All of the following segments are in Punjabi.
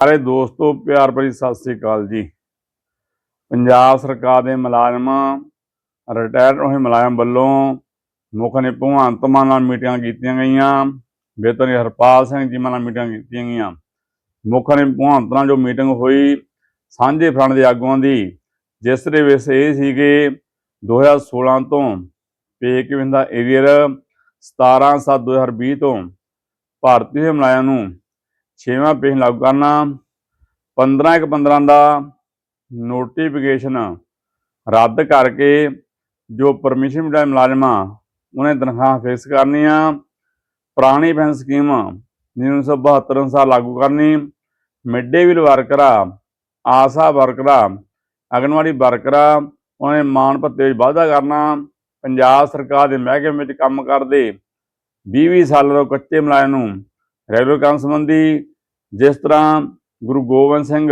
ਸਾਰੇ ਦੋਸਤੋ, ਪਿਆਰ ਭਰੀ ਸਤਿ ਸ੍ਰੀ ਅਕਾਲ ਜੀ। ਪੰਜਾਬ ਸਰਕਾਰ ਦੇ ਮੁਲਾਜ਼ਮ ਰਿਟਾਇਰਡ ਹੋਏ ਮੁਲਾਜ਼ਮ ਵੱਲੋਂ ਮੁੱਖ ਨੇ ਭਗਵੰਤ ਮਾਨ ਨਾਲ ਮੀਟਿੰਗਾਂ ਕੀਤੀਆਂ ਗਈਆਂ। ਬੇਤਨੀ ਹਰਪਾਲ ਸਿੰਘ ਜੀ ਨਾਲ ਮੀਟਿੰਗਾਂ ਕੀਤੀਆਂ ਗਈਆਂ। ਮੁੱਖ ਨੇ ਭਗਵੰਤ ਨਾਲ ਜੋ ਮੀਟਿੰਗ ਹੋਈ ਸਾਂਝੇ ਫਰੰਟ ਦੇ ਆਗੂਆਂ ਦੀ, ਜਿਸ ਦੇ ਵਿੱਚ ਇਹ ਸੀ ਕਿ 2016 ਤੋਂ ਪੇ ਕਿਵੇਂ ਦਾ ਏਰੀਅਰ 17 7 2020 ਤੋਂ ਭਾਰਤੀ ਹੋਏ ਮੁਲਾਜ਼ਮ ਨੂੰ ਛੇਵਾਂ ਪੇਸ਼ ਲਾਗੂ ਕਰਨਾ। 15 ਇੱਕ 15 ਦਾ ਨੋਟੀਫਿਕੇਸ਼ਨ ਰੱਦ ਕਰਕੇ ਜੋ ਪਰਮਿਸ਼ਨ ਮਿਲਿਆ ਮੁਲਾਜ਼ਮਾਂ, ਉਹਨੇ ਤਨਖਾਹ ਫਿਕਸ ਕਰਨੀਆਂ ਪੁਰਾਣੀ ਪੈਨਸ਼ਨ ਸਕੀਮ 1972 ਅਨੁਸਾਰ ਲਾਗੂ ਕਰਨੀ। ਮਿਡ ਡੇ ਮੀਲ ਵਰਕਰਾਂ ਆਸਾ ਵਰਕਰਾਂ ਆਂਗਣਵਾੜੀ ਵਰਕਰਾਂ ਉਹਨੇ ਮਾਣ ਭੱਤੇ ਵਿੱਚ ਵਾਧਾ ਕਰਨਾ। ਪੰਜਾਬ ਸਰਕਾਰ ਦੇ ਮਹਿਕਮੇ ਵਿੱਚ ਕੰਮ ਕਰਦੇ। 20-20 ਸਾਲਾਂ ਤੋਂ ਕੱਚੇ ਮੁਲਾਜ਼ਮ ਨੂੰ ਰੈਗੂਲਰ ਕਰਨ ਸੰਬੰਧੀ ਜਿਸ ਤਰ੍ਹਾਂ Guru Gobind Singh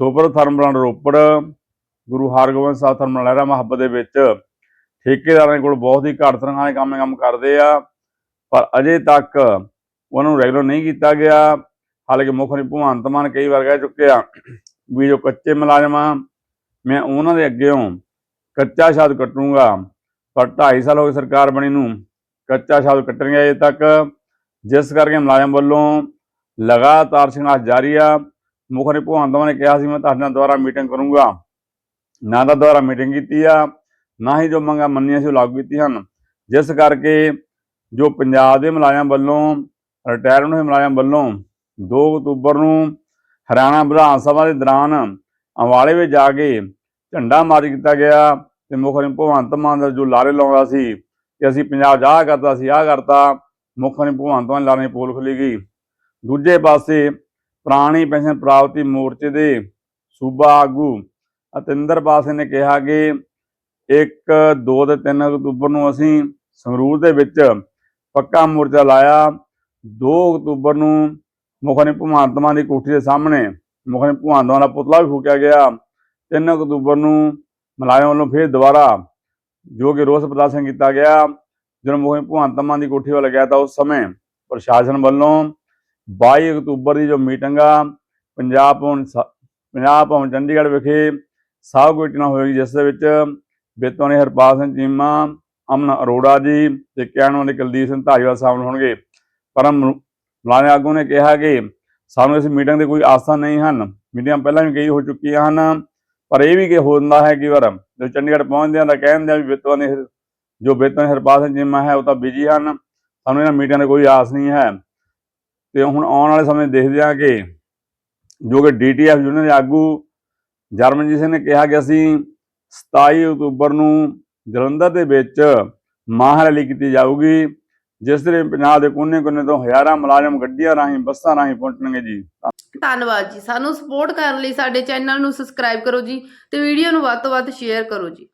super thermal Ropar Guru Hargobind Sahib thermal Lehra Mohabbat ਦੇ ਵਿੱਚ ਠੇਕੇਦਾਰਾਂ ਕੋਲ ਬਹੁਤ ਹੀ ਘੱਟ ਤਨਖਾਹ ਦੇ ਕੰਮ ਕੰਮ ਕਰਦੇ ਆ, ਪਰ ਅਜੇ ਤੱਕ ਉਹਨਾਂ ਨੂੰ ਰੈਗੂਲਰ ਨਹੀਂ ਕੀਤਾ ਗਿਆ। ਹਾਲਾਂਕਿ ਮੁੱਖ ਮੰਤਰੀ ਭਗਵੰਤ ਮਾਨ ਕਈ ਵਾਰ ਕਹਿ ਚੁੱਕੇ ਆ ਵੀ ਜੋ ਕੱਚੇ ਮੁਲਾਜ਼ਮ ਆ, ਮੈਂ ਉਹਨਾਂ ਦੇ ਅੱਗੇੋਂ ਕੱਚਾ ਸ਼ਬਦ ਕੱਟੂੰਗਾ, ਪਰ 2.5 ਸਾਲ ਹੋ ਗਏ ਸਰਕਾਰ ਬਣੀ ਨੂੰ ਕੱਚਾ ਸ਼ਬਦ ਕੱਟਣਗੇ ਅਜੇ ਤੱਕ। ਜਿਸ ਕਰਕੇ ਮੁਲਾਜ਼ਮ ਵੱਲੋਂ ਲਗਾਤਾਰ ਸੰਘਰਸ਼ ਜਾਰੀ ਆ। ਮੁੱਖ ਨੇ ਭਗਵੰਤ ਮਾਨ ਨੇ ਕਿਹਾ ਸੀ, ਮੈਂ ਤੁਹਾਡੇ ਨਾਲ ਦੁਬਾਰਾ ਮੀਟਿੰਗ ਕਰੂੰਗਾ। ਨਾ ਤਾਂ ਦੁਬਾਰਾ ਮੀਟਿੰਗ ਕੀਤੀ ਆ, ਨਾ ਹੀ ਜੋ ਮੰਗਾਂ ਮੰਨੀਆਂ ਸੀ ਉਹ ਲਾਗੂ ਕੀਤੀਆਂ ਹਨ। ਜਿਸ ਕਰਕੇ ਜੋ ਪੰਜਾਬ ਦੇ ਮੁਲਾਜ਼ਮ ਵੱਲੋਂ ਰਿਟਾਇਰਡ ਹੋਏ ਮੁਲਾਜ਼ਮ ਵੱਲੋਂ 2 ਅਕਤੂਬਰ ਨੂੰ ਹਰਿਆਣਾ ਵਿਧਾਨ ਸਭਾ ਦੇ ਦੌਰਾਨ ਅੰਬਾਲੇ ਵਿੱਚ ਜਾ ਕੇ ਝੰਡਾ ਮਾਰਚ ਕੀਤਾ ਗਿਆ ਤੇ ਮੁੱਖ ਨੇ ਭਗਵੰਤ ਮਾਨ ਦਾ ਜੋ ਲਾਰੇ ਲਾਉਂਦਾ ਸੀ ਕਿ ਅਸੀਂ ਪੰਜਾਬ ਜਾ ਕਰਤਾ ਸੀ ਆਹ ਕਰਤਾ। ਮੁੱਖ ਨੇ ਭਗਵੰਤ ਮਾਨ ਲਾਰੇ ਪੋਲ ਖੁੱਲੀ ਗਈ। ਦੂਜੇ ਪਾਸੇ ਪੁਰਾਣੀ ਪੈਨਸ਼ਨ ਪ੍ਰਾਪਤੀ ਮੋਰਚੇ ਦੇ ਸੂਬਾ ਆਗੂ ਅਤਿੰਦਰਪਾਲ ਸਿੰਘ ਨੇ ਕਿਹਾ ਕਿ 1 2 ਤੇ 3 ਅਕਤੂਬਰ ਨੂੰ ਅਸੀਂ ਸੰਗਰੂਰ ਦੇ ਵਿੱਚ ਪੱਕਾ ਮੋਰਚਾ ਲਾਇਆ। 2 ਅਕਤੂਬਰ ਨੂੰ ਮੁੱਖ ਨੇ ਭਗਵੰਤ ਮਾਨ ਦੀ ਕੋਠੀ ਦੇ ਸਾਹਮਣੇ ਮੁੱਖ ਨੇ ਭਗਵੰਤ ਮਾਨ ਦਾ ਪੁਤਲਾ ਵੀ ਫੂਕਿਆ ਗਿਆ। 3 ਅਕਤੂਬਰ ਨੂੰ ਮੁਲਾਜ਼ਮ ਵੱਲੋਂ ਫਿਰ ਦੁਬਾਰਾ ਜੋ ਕਿ ਰੋਸ ਪ੍ਰਦਰਸ਼ਨ ਕੀਤਾ ਗਿਆ। ਜਦੋਂ ਮੁਖਨੀ ਭਗਵੰਤ ਮਾਨ ਦੀ ਕੋਠੀ ਵੱਲ ਗਿਆ ਤਾਂ ਉਸ ਸਮੇਂ ਪ੍ਰਸ਼ਾਸਨ ਵੱਲੋਂ 22 ਅਕਤੂਬਰ ਦੀ ਜੋ ਮੀਟਿੰਗ ਆ, ਪੰਜਾਬ ਭਵਨ ਸ- ਪੰਜਾਬ ਭਵਨ ਚੰਡੀਗੜ੍ਹ ਵਿਖੇ ਸਾਹਿਬ ਗੋਇਟਨਾ ਹੋਏਗੀ ਜਿਸ ਦੇ ਵਿੱਚ ਬੇਤੋਂ ਨੇ ਹਰਪਾਲ ਸਿੰਘ ਚੀਮਾ, ਅਮਨ ਅਰੋੜਾ ਜੀ ਤੇ ਕਹਿਣ ਵਾਲੇ ਕੁਲਦੀਪ ਸਿੰਘ ਧਾਰੀਵਾਲ ਸ਼ਾਮਲ ਹੋਣਗੇ। ਪਰ ਮੁ- ਮੁਲਾਜ਼ਮ ਆਗੂ ਨੇ ਕਿਹਾ ਕਿ ਸਾਨੂੰ ਇਸ ਮੀਟਿੰਗ ਦੇ ਕੋਈ ਆਸਾਂ ਨਹੀਂ ਹਨ। ਮੀਟਿੰਗਾਂ ਪਹਿਲਾਂ ਵੀ ਕਈ ਹੋ ਚੁੱਕੀਆਂ ਹਨ, ਪਰ ਇਹ ਵੀ ਕਿ ਹੁੰਦਾ ਹੈ ਕਿ ਵਾਰ ਜੋ ਚੰਡੀਗੜ੍ਹ ਪਹੁੰਚਦੇ ਆ ਤਾਂ ਕਹਿੰਦੇ ਆ ਵੀ ਬੇਤੋਂ ਨੇ, ਜੋ ਬੇਤੋਂ ਹਰਪਾਲ ਸਿੰਘ ਚੀਮਾ ਹੈ, ਉਹ ਤਾਂ ਬਿਜ਼ੀ ਹਨ। ਸਾਨੂੰ ਇਹਨਾਂ ਮੀਟਿੰਗਾਂ ਦੀ ਕੋਈ ਆਸ ਨਹੀਂ ਹੈ। ਤੇ ਹੁਣ ਆਉਣ ਵਾਲੇ ਸਮੇਂ ਦੇਖਦੇ ਹਾਂ ਕਿ ਜੋ ਕਿ ਡੀਟੀਐਫ ਯੂਨੀਅਨ ਦੇ ਆਗੂ ਜਰਮਨਜੀਤ ਸਿੰਘ ਨੇ ਕਿਹਾ ਕਿ ਅਸੀਂ 27 ਅਕਤੂਬਰ ਨੂੰ ਜਲੰਧਰ ਦੇ ਵਿੱਚ ਮਾਹ ਰੈਲੀ ਕੀਤੀ ਜਾਊਗੀ, ਜਿਸ ਦੇ ਪੰਜਾਬ ਦੇ ਕੋਨੇ-ਕੋਨੇ ਤੋਂ ਹਜ਼ਾਰਾਂ ਮੁਲਾਜ਼ਮ ਗੱਡੀਆਂ ਰਾਹੀਂ, ਬੱਸਾਂ ਰਾਹੀਂ ਪਹੁੰਚਣਗੇ ਜੀ। ਧੰਨਵਾਦ ਜੀ। ਸਾਨੂੰ ਸਪੋਰਟ ਕਰਨ ਲਈ ਸਾਡੇ ਚੈਨਲ ਨੂੰ ਸਬਸਕ੍ਰਾਈਬ ਕਰੋ ਜੀ ਤੇ ਵੀਡੀਓ ਨੂੰ ਵੱਧ ਤੋਂ ਵੱਧ ਸ਼ੇਅਰ ਕਰੋ ਜੀ।